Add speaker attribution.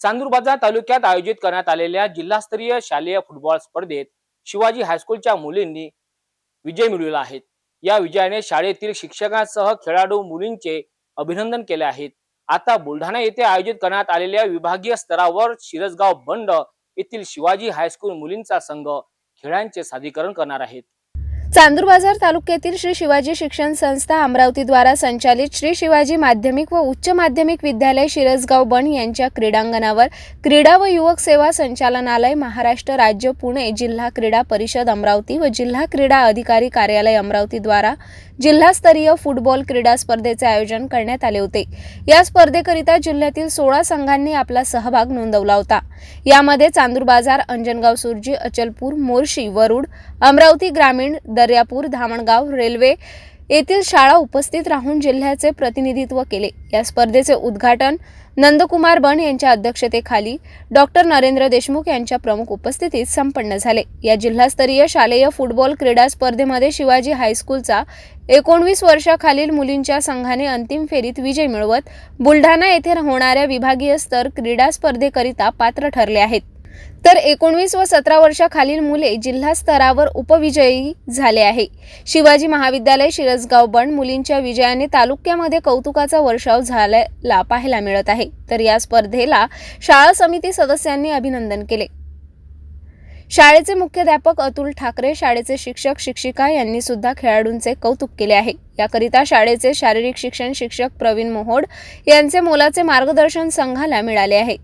Speaker 1: चांदूरबाजार तालुक्यात आयोजित करण्यात आलेल्या जिल्हास्तरीय शालेय फुटबॉल स्पर्धेत शिवाजी हायस्कूलच्या मुलींनी विजय मिळवला आहे. या विजयाने शाळेतील शिक्षकांसह खेळाडू मुलींचे अभिनंदन केले आहेत. आता बुलढाणा येथे आयोजित करण्यात आलेल्या विभागीय स्तरावर शिरसगाव बंड येथील शिवाजी हायस्कूल मुलींचा संघ खेळांचे सादरीकरण करणार आहेत.
Speaker 2: चांदूर बाजार तालुक्यातील श्री शिवाजी शिक्षण संस्था अमरावतीद्वारा संचालित श्री शिवाजी माध्यमिक व उच्च माध्यमिक विद्यालय शिरसगाव बन यांच्या क्रीडांगणावर क्रीडा व युवक सेवा संचालनालय महाराष्ट्र राज्य पुणे जिल्हा क्रीडा परिषद अमरावती व जिल्हा क्रीडा अधिकारी कार्यालय अमरावतीद्वारा जिल्हास्तरीय फुटबॉल क्रीडा स्पर्धेचे आयोजन करण्यात आले होते. या स्पर्धेकरिता जिल्ह्यातील सोळा संघांनी आपला सहभाग नोंदवला होता. यामध्ये चांदूर बाजार अंजनगाव सुरजी अचलपूर मोर्शी वरुड अमरावती ग्रामीण दर्यापूर धामणगाव रेल्वे येथील शाळा उपस्थित राहून जिल्ह्याचे प्रतिनिधित्व केले. या स्पर्धेचे उद्घाटन नंदकुमार बन यांच्या अध्यक्षतेखाली डॉक्टर नरेंद्र देशमुख यांच्या प्रमुख उपस्थितीत संपन्न झाले. या जिल्हास्तरीय शालेय फुटबॉल क्रीडा स्पर्धेमध्ये शिवाजी हायस्कूलचा एकोणवीस वर्षाखालील मुलींच्या संघाने अंतिम फेरीत विजय मिळवत बुलढाणा येथे होणाऱ्या विभागीय स्तर क्रीडा स्पर्धेकरिता पात्र ठरले आहेत. तर एकोणवीस व सतरा वर्षाखालील मुले जिल्हा स्तरावर उपविजयी झाले आहे. शिवाजी महाविद्यालय शिरसगाव बंड मुलींच्या विजयाने तालुक्यामध्ये कौतुकाचा वर्षाव झालेला पाहायला मिळत आहे. तर या स्पर्धेला शाळा समिती सदस्यांनी अभिनंदन केले. शाळेचे मुख्याध्यापक अतुल ठाकरे शाळेचे शिक्षक शिक्षिका यांनी सुद्धा खेळाडूंचे कौतुक केले आहे. याकरिता शाळेचे शारीरिक शिक्षण शिक्षक प्रवीण मोहोड यांचे मोलाचे मार्गदर्शन संघाला मिळाले आहे.